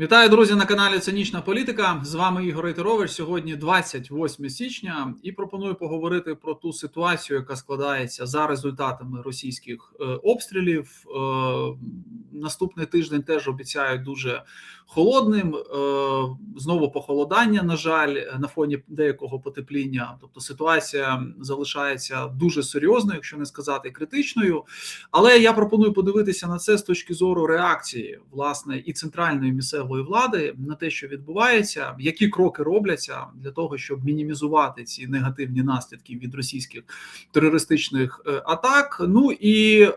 Вітаю, друзі, на каналі Цинічна Політика. З вами Ігор Рейтерович. Сьогодні 28 січня, і пропоную поговорити про ту ситуацію, яка складається за результатами російських е, обстрілів. Е, наступний тиждень теж обіцяють дуже холодним. Е, знову похолодання. На жаль, на фоні деякого потепління. Тобто ситуація залишається дуже серйозною, якщо не сказати критичною. Але я пропоную подивитися на це з точки зору реакції власне і центральної місцевої влади на те, що відбувається, які кроки робляться для того, щоб мінімізувати ці негативні наслідки від російських терористичних е, атак. Ну і е,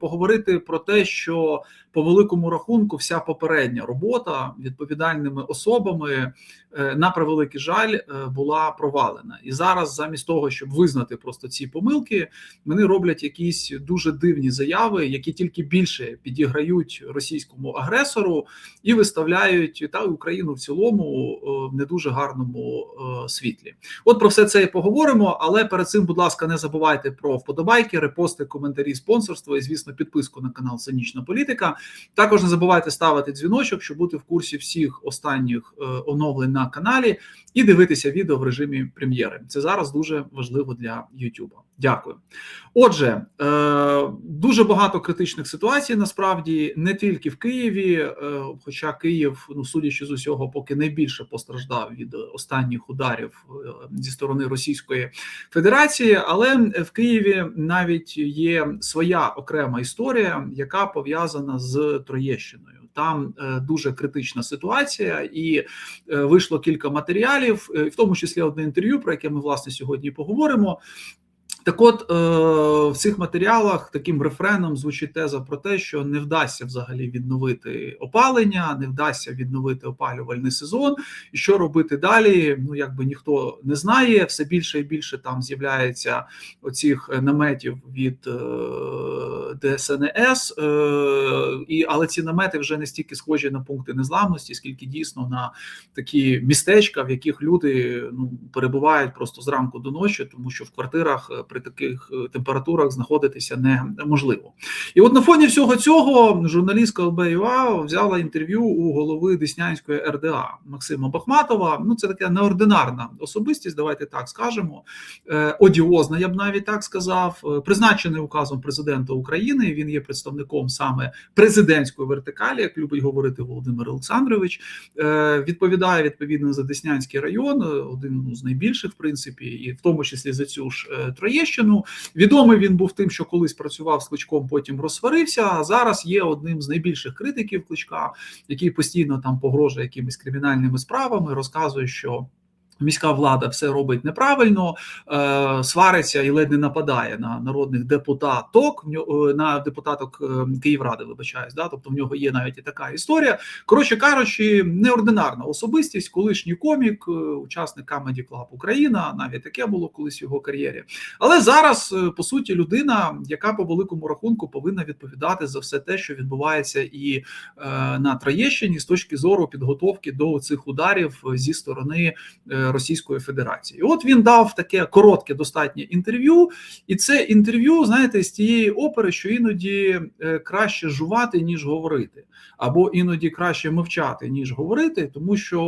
поговорити про те, що по великому рахунку вся попередня робота відповідальними особами е, на превеликий жаль е, була провалена. І зараз, замість того, щоб визнати просто ці помилки, вони роблять якісь дуже дивні заяви, які тільки більше підіграють російському агресору і виставляють та Україну в цілому в не дуже гарному світлі. От про все це і поговоримо. Але перед цим, будь ласка, не забувайте про вподобайки, репости, коментарі, спонсорство і, звісно, підписку на канал Цинічна Політика. Також не забувайте ставити дзвіночок, щоб бути в курсі всіх останніх е, оновлень на каналі і дивитися відео в режимі прем'єри. Це зараз дуже важливо для Ютуба. Дякую. Отже, е, дуже багато критичних ситуацій насправді не тільки в Києві, е, хоча Київ, ну судячи з усього, поки найбільше постраждав від останніх ударів зі сторони Російської Федерації, але в Києві навіть є своя окрема історія, яка пов'язана з Троєщиною. Там е, дуже критична ситуація, і е, вийшло кілька матеріалів, е, в тому числі одне інтерв'ю, про яке ми власне сьогодні поговоримо. Так, от е, в цих матеріалах таким рефреном звучить теза про те, що не вдасться взагалі відновити опалення, не вдасться відновити опалювальний сезон. І що робити далі? Ну якби ніхто не знає. Все більше і більше там з'являється оцих наметів від е, ДСНС, е, і але ці намети вже не стільки схожі на пункти незламності, скільки дійсно на такі містечка, в яких люди ну перебувають просто зранку до ночі, тому що в квартирах при таких е, температурах знаходитися неможливо. І от на фоні всього цього журналістка ЛБЮА взяла інтерв'ю у голови Деснянської РДА Максима Бахматова. Ну це така неординарна особистість. Давайте так скажемо. Е, одіозна, я б навіть так сказав, е, призначений указом президента України. Він є представником саме президентської вертикалі, як любить говорити Володимир Олександрович. Відповідає відповідно за Деснянський район, один з найбільших в принципі, і в тому числі за цю ж Троє. Троєщину. Відомий він був тим, що колись працював з кличком, потім розсварився. А зараз є одним з найбільших критиків кличка, який постійно там погрожує якимись кримінальними справами, розказує, що. Міська влада все робить неправильно, е, свариться і ледь не нападає на народних депутаток, е, на депутаток е, Київради, вибачаюсь, да, тобто в нього є навіть і така історія. Коротше кажучи, неординарна особистість, колишній комік, учасник Comedy Club Україна, навіть таке було колись в його кар'єрі. Але зараз, по суті, людина, яка по великому рахунку повинна відповідати за все те, що відбувається і на Троєщині з точки зору підготовки до цих ударів зі сторони. Російської Федерації. І От він дав таке коротке достатнє інтерв'ю, і це інтерв'ю, знаєте, з тієї опери, що іноді е, краще жувати, ніж говорити, або іноді краще мовчати, ніж говорити, тому що,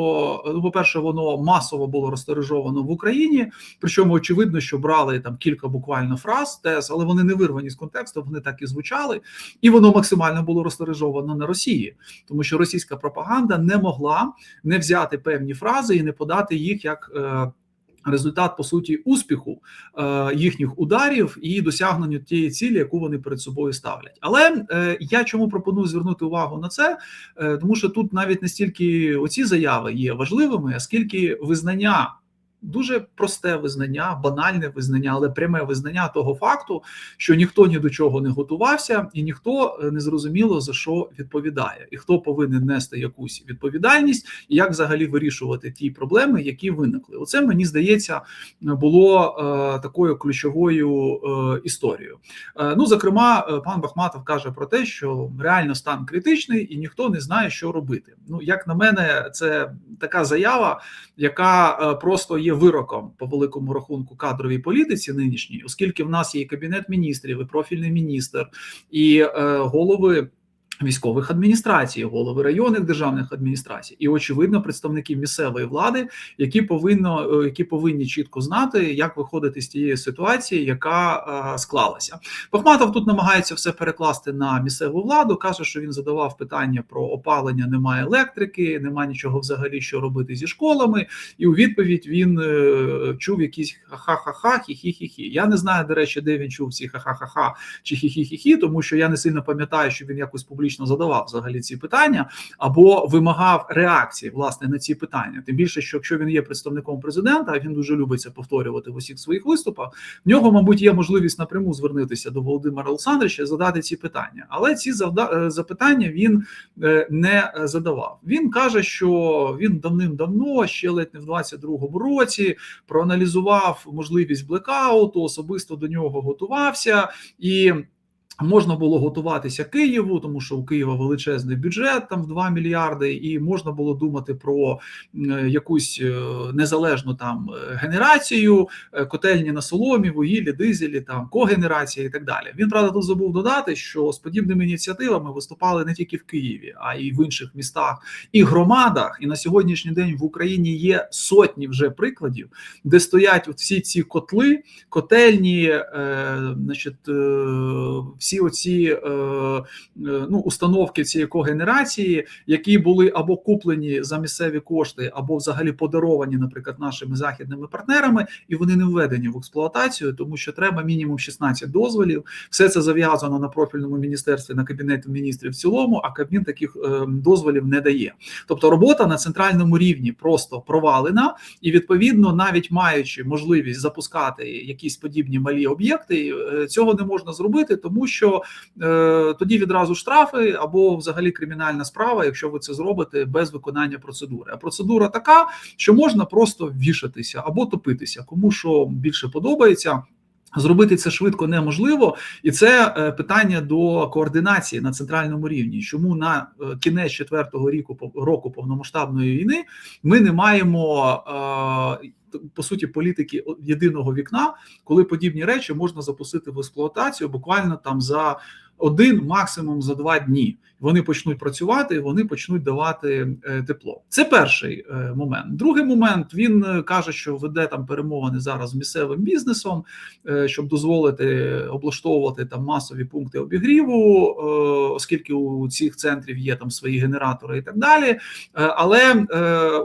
ну, по-перше, воно масово було розтережовано в Україні. Причому очевидно, що брали там кілька буквально фраз, тез, але вони не вирвані з контексту, вони так і звучали, і воно максимально було розтережовано на Росії, тому що російська пропаганда не могла не взяти певні фрази і не подати їх як е, результат по суті успіху е, їхніх ударів і досягнення тієї цілі, яку вони перед собою ставлять. Але е, я чому пропоную звернути увагу на це, тому що тут навіть не стільки оці заяви є важливими, а скільки визнання дуже просте визнання, банальне визнання, але пряме визнання того факту, що ніхто ні до чого не готувався, і ніхто е, не зрозуміло за що відповідає, і хто повинен нести якусь відповідальність, і як взагалі вирішувати ті проблеми, які виникли. Оце мені здається було е, такою ключовою е, історією. Е, ну, зокрема, е, пан Бахматов каже про те, що реально стан критичний, і ніхто не знає, що робити. Ну, як на мене, це така заява, яка е, просто є вироком по великому рахунку кадровій політиці нинішній, оскільки в нас є і кабінет міністрів, і профільний міністр, і е, голови Військових адміністрацій, голови районних державних адміністрацій, і очевидно, представники місцевої влади, які повинно е, які повинні чітко знати, як виходити з тієї ситуації, яка а, склалася. Бахматов тут намагається все перекласти на місцеву владу. каже, що він задавав питання про опалення, немає електрики, немає нічого взагалі, що робити зі школами. І у відповідь він е, чув якісь ха-ха-ха, хі-хі-хі-хі. Я не знаю, до речі, де він чув ці ха-ха-ха-ха чи хі-хі-хі-хі, тому що я не сильно пам'ятаю, що він якось публічно публічно задавав взагалі ці питання або вимагав реакції власне на ці питання. Тим більше, що якщо він є представником президента, а він дуже любить це повторювати в усіх своїх виступах. В нього, мабуть, є можливість напряму звернутися до Володимира Олександровича і задати ці питання, але ці завда... запитання він не задавав. Він каже, що він давним-давно, ще ледь не в 22-му році, проаналізував можливість блекауту, особисто до нього готувався і. Можна було готуватися Києву, тому що у Києва величезний бюджет там в 2 мільярди, і можна було думати про якусь е, незалежну там е, генерацію, е, котельні на соломі, вугіллі, дизелі, там когенерація і так далі. Він правда тут забув додати, що з подібними ініціативами виступали не тільки в Києві, а й в інших містах і громадах. І на сьогоднішній день в Україні є сотні вже прикладів, де стоять всі ці котли, котельні, е, значить. Е, всі оці е, е, ну, установки цієї когенерації, які були або куплені за місцеві кошти, або взагалі подаровані, наприклад, нашими західними партнерами, і вони не введені в експлуатацію, тому що треба мінімум 16 дозволів. Все це зав'язано на профільному міністерстві, на кабінеті міністрів в цілому. А Кабмін таких е, дозволів не дає. Тобто робота на центральному рівні просто провалена, і відповідно, навіть маючи можливість запускати якісь подібні малі об'єкти, цього не можна зробити, тому що що е, тоді відразу штрафи або взагалі кримінальна справа, якщо ви це зробите без виконання процедури. А процедура така, що можна просто вішатися або топитися, кому що більше подобається. Зробити це швидко неможливо, і це е, питання до координації на центральному рівні. Чому на е, кінець четвертого року повномасштабної війни ми не маємо е, по суті політики єдиного вікна, коли подібні речі можна запустити в експлуатацію буквально там за один, максимум за два дні. Вони почнуть працювати, вони почнуть давати е, тепло. Це перший е, момент. Другий момент він е, каже, що веде там перемовини зараз з місцевим бізнесом, щоб дозволити облаштовувати там масові пункти обігріву, оскільки у цих центрів є там свої генератори і так далі. Але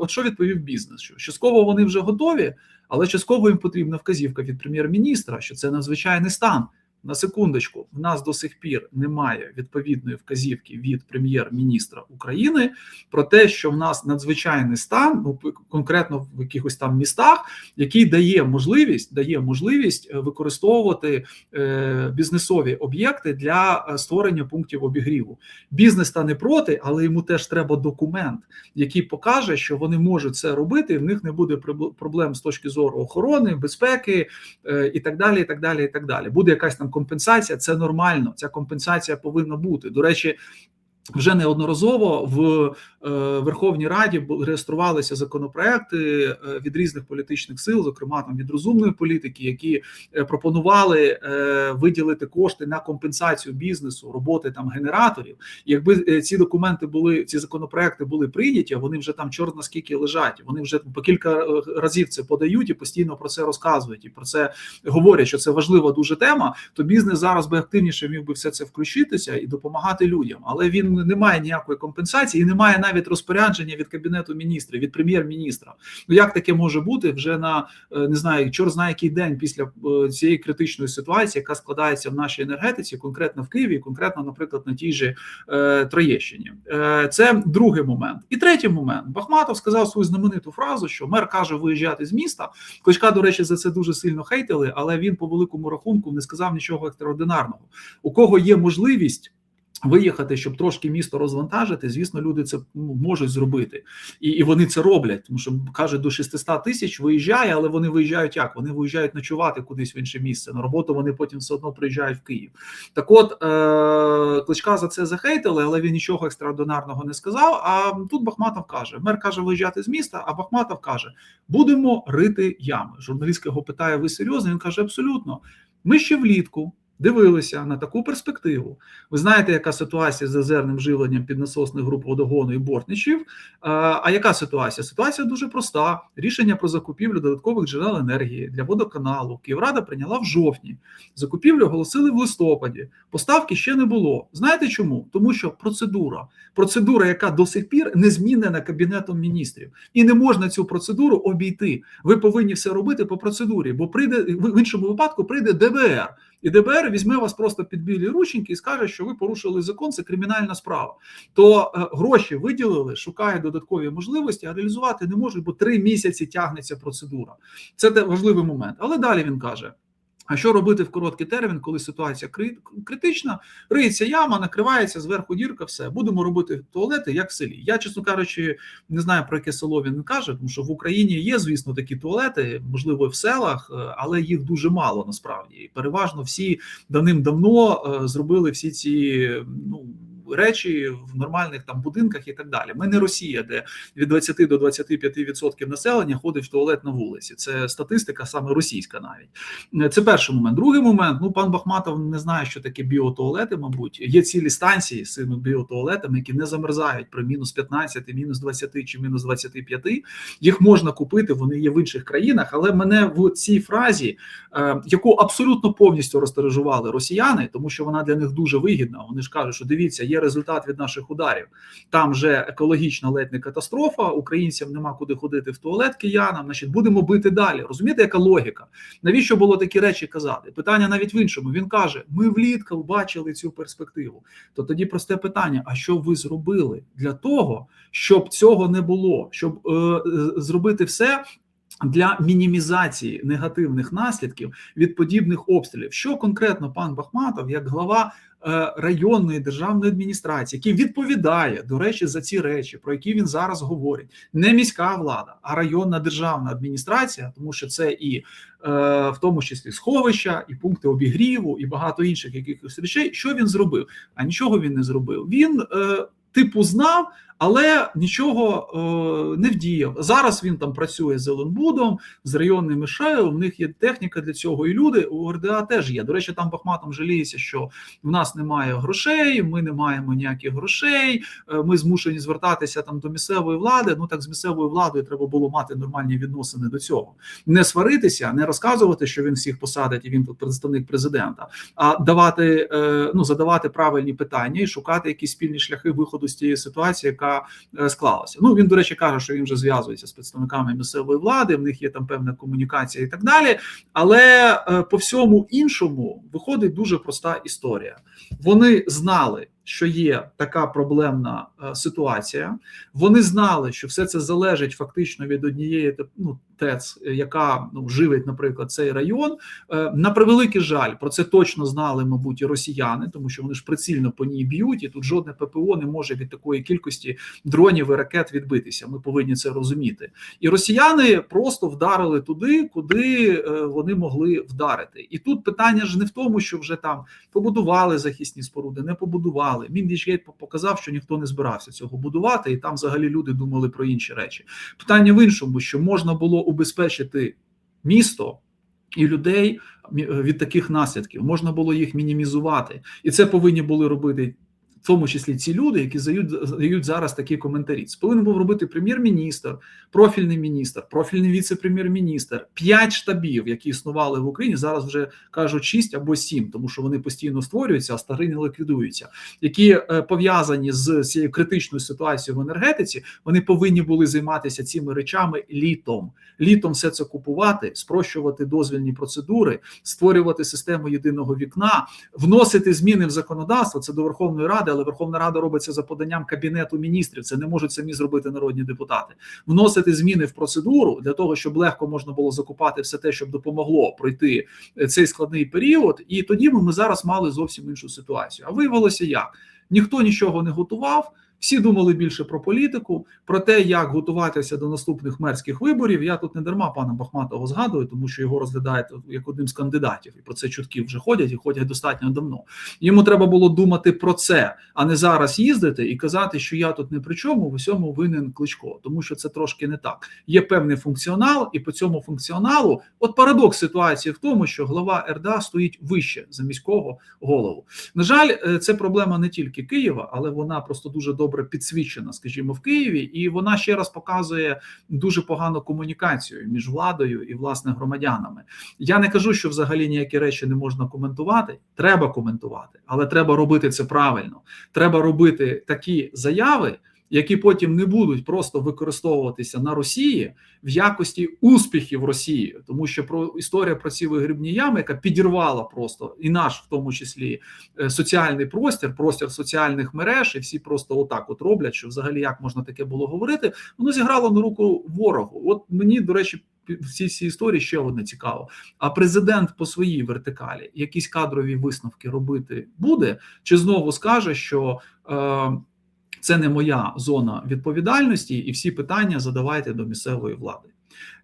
от що відповів бізнес? Що частково вони вже готові, але частково їм потрібна вказівка від прем'єр-міністра, що це надзвичайний стан. На секундочку, в нас до сих пір немає відповідної вказівки від прем'єр-міністра України про те, що в нас надзвичайний стан, ну конкретно в якихось там містах, який дає можливість дає можливість е, використовувати е, бізнесові об'єкти для е, створення пунктів обігріву. Бізнес та не проти, але йому теж треба документ, який покаже, що вони можуть це робити. і В них не буде проблем з точки зору охорони, безпеки е, і так далі. І так далі, і так далі. Буде якась там компенсація це нормально. Ця компенсація повинна бути. До речі, вже неодноразово в е, Верховній Раді реєструвалися законопроекти е, від різних політичних сил, зокрема там від розумної політики, які е, пропонували виділити кошти на компенсацію бізнесу, роботи там генераторів. Якби ці документи були, ці законопроекти були прийняті, вони вже там чорт наскільки лежать. Вони вже по кілька разів це подають і постійно про це розказують і про це говорять. Що це важлива дуже тема. То бізнес зараз би активніше міг би все це включитися і допомагати людям, але він немає ніякої компенсації, і немає навіть розпорядження від кабінету міністрів, від прем'єр-міністра. Ну як таке може бути вже на е, не знаю, чор знає який день після е, цієї критичної ситуації, яка складається в нашій енергетиці, конкретно в Києві, конкретно, наприклад, на тій же е, Троєщині. Е, Це другий момент. І третій момент Бахматов сказав свою знамениту фразу, що мер каже виїжджати з міста. Кличка, до речі, за це дуже сильно хейтили, але він по великому рахунку не сказав нічого екстраординарного. У кого є можливість. Виїхати, щоб трошки місто розвантажити, звісно, люди це ну, можуть зробити, і і вони це роблять. Тому що кажуть, до 600 тисяч виїжджає, але вони виїжджають як? Вони виїжджають ночувати кудись в інше місце. На роботу вони потім все одно приїжджають в Київ. Так, от е- кличка за це захейтили, але він нічого екстраординарного не сказав. А тут Бахматов каже: мер каже, виїжджати з міста. А Бахматов каже: будемо рити ями. Журналістка його питає: Ви серйозно? Він каже: Абсолютно. Ми ще влітку дивилися на таку перспективу. Ви знаєте, яка ситуація з резервним живленням піднасосних груп водогону і бортничів. А яка ситуація? Ситуація дуже проста: рішення про закупівлю додаткових джерел енергії для водоканалу Київрада прийняла в жовтні. Закупівлю оголосили в листопаді. Поставки ще не було. Знаєте чому? Тому що процедура, процедура, яка до сих пір не змінена кабінетом міністрів, і не можна цю процедуру обійти. Ви повинні все робити по процедурі, бо прийде в іншому випадку прийде ДБР. І ДБР візьме вас просто під білі рученьки і скаже, що ви порушили закон, це кримінальна справа. То е, гроші виділили, шукають додаткові можливості, а реалізувати не можуть, бо три місяці тягнеться процедура. Це важливий момент. Але далі він каже. А що робити в короткий термін, коли ситуація критична? Риється яма, накривається зверху дірка, все будемо робити туалети, як в селі. Я, чесно кажучи, не знаю про яке село він каже, тому що в Україні є, звісно, такі туалети, можливо, в селах, е, але їх дуже мало насправді. І переважно всі давним-давно е, зробили всі ці ну речі в нормальних там будинках і так далі. Ми не Росія, де від 20 до 25% населення ходить в туалет на вулиці. Це статистика саме російська, навіть це перший момент. Другий момент. Ну пан Бахматов не знає, що таке біотуалети. Мабуть, є цілі станції з цими біотуалетами, які не замерзають при мінус 15, мінус 20 чи мінус 25. Їх можна купити. Вони є в інших країнах, але мене в цій фразі, е, яку абсолютно повністю розтережували росіяни, тому що вона для них дуже вигідна. Вони ж кажуть, що дивіться, є результат від наших ударів. Там вже екологічна ледь не катастрофа. Українцям нема куди ходити в туалет киянам. Значить, будемо бити далі. Розумієте, яка логіка? Навіщо було такі речі казати? Питання навіть в іншому. Він каже: ми влітку бачили цю перспективу. То тоді просте питання: а що ви зробили для того, щоб цього не було, щоб е, зробити все? Для мінімізації негативних наслідків від подібних обстрілів, що конкретно пан Бахматов, як глава районної державної адміністрації, який відповідає до речі за ці речі, про які він зараз говорить, не міська влада, а районна державна адміністрація, тому що це і е, в тому числі сховища, і пункти обігріву, і багато інших якихось речей. Що він зробив? А нічого він не зробив. Він е, типу знав але нічого е, не вдіяв. Зараз він там працює з Зеленбудом, з районними шею. В них є техніка для цього, і люди у РДА теж є. До речі, там Бахматом жаліється, що в нас немає грошей, ми не маємо ніяких грошей. Е, ми змушені звертатися там до місцевої влади. Ну так з місцевою владою треба було мати нормальні відносини до цього, не сваритися, не розказувати, що він всіх посадить, і він тут представник президента, а давати е, ну задавати правильні питання і шукати якісь спільні шляхи виходу з тієї ситуації, яка яка е, склалася. Ну він, до речі, каже, що він вже зв'язується з представниками місцевої влади, в них є там певна комунікація і так далі. Але е, по всьому іншому виходить дуже проста історія. Вони знали що є така проблемна е, ситуація. Вони знали, що все це залежить фактично від однієї ну, ТЕЦ, яка ну, живить, наприклад, цей район. Е, на превеликий жаль, про це точно знали, мабуть, і росіяни, тому що вони ж прицільно по ній б'ють, і тут жодне ППО не може від такої кількості дронів і ракет відбитися. Ми повинні це розуміти. І росіяни просто вдарили туди, куди е, вони могли вдарити. І тут питання ж не в тому, що вже там побудували захисні споруди, не побудували будували. Міндічгейт показав, що ніхто не збирався цього будувати, і там взагалі люди думали про інші речі. Питання в іншому, що можна було убезпечити місто. І людей від таких наслідків можна було їх мінімізувати, і це повинні були робити в тому числі ці люди, які задають зараз такі коментарі. Це повинен був робити прем'єр-міністр, профільний міністр, профільний віце-прем'єр-міністр, п'ять штабів, які існували в Україні. Зараз вже кажуть шість або сім, тому що вони постійно створюються, а старі не ліквідуються, які е, пов'язані з цією критичною ситуацією в енергетиці. Вони повинні були займатися цими речами літом. Літом все це купувати, спрощувати дозвільні процедури, створювати систему єдиного вікна, вносити зміни в законодавство. Це до Верховної Ради ради, але Верховна Рада робиться за поданням кабінету міністрів. Це не можуть самі зробити народні депутати. Вносити зміни в процедуру для того, щоб легко можна було закупати все те, щоб допомогло пройти цей складний період. І тоді ми зараз мали зовсім іншу ситуацію. А виявилося як ніхто нічого не готував. Всі думали більше про політику, про те, як готуватися до наступних мерських виборів. Я тут не дарма пана Бахматова згадую, тому що його розглядають як одним з кандидатів, і про це чутки вже ходять і ходять достатньо давно. Йому треба було думати про це, а не зараз їздити і казати, що я тут не при чому, в усьому винен кличко, тому що це трошки не так. Є певний функціонал, і по цьому функціоналу, от парадокс ситуації в тому, що глава РДА стоїть вище за міського голову. На жаль, е, це проблема не тільки Києва, але вона просто дуже добре підсвічена, скажімо, в Києві, і вона ще раз показує дуже погану комунікацію між владою і власне громадянами. Я не кажу, що взагалі ніякі речі не можна коментувати. Треба коментувати, але треба робити це правильно. Треба робити такі заяви. Які потім не будуть просто використовуватися на Росії в якості успіхів Росії, тому що про історія про ці вигрібні ями, яка підірвала просто і наш, в тому числі, е, соціальний простір, простір соціальних мереж, і всі просто отак от роблять, що взагалі як можна таке було говорити, воно зіграло на руку ворогу. От мені до речі, в цій всій історії ще одне цікаво. А президент по своїй вертикалі якісь кадрові висновки робити буде, чи знову скаже, що е, це не моя зона відповідальності, і всі питання задавайте до місцевої влади.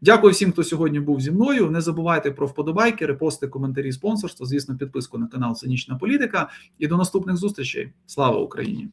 Дякую всім, хто сьогодні був зі мною. Не забувайте про вподобайки, репости, коментарі, спонсорство. Звісно, підписку на канал Цинічна Політика. І до наступних зустрічей. Слава Україні!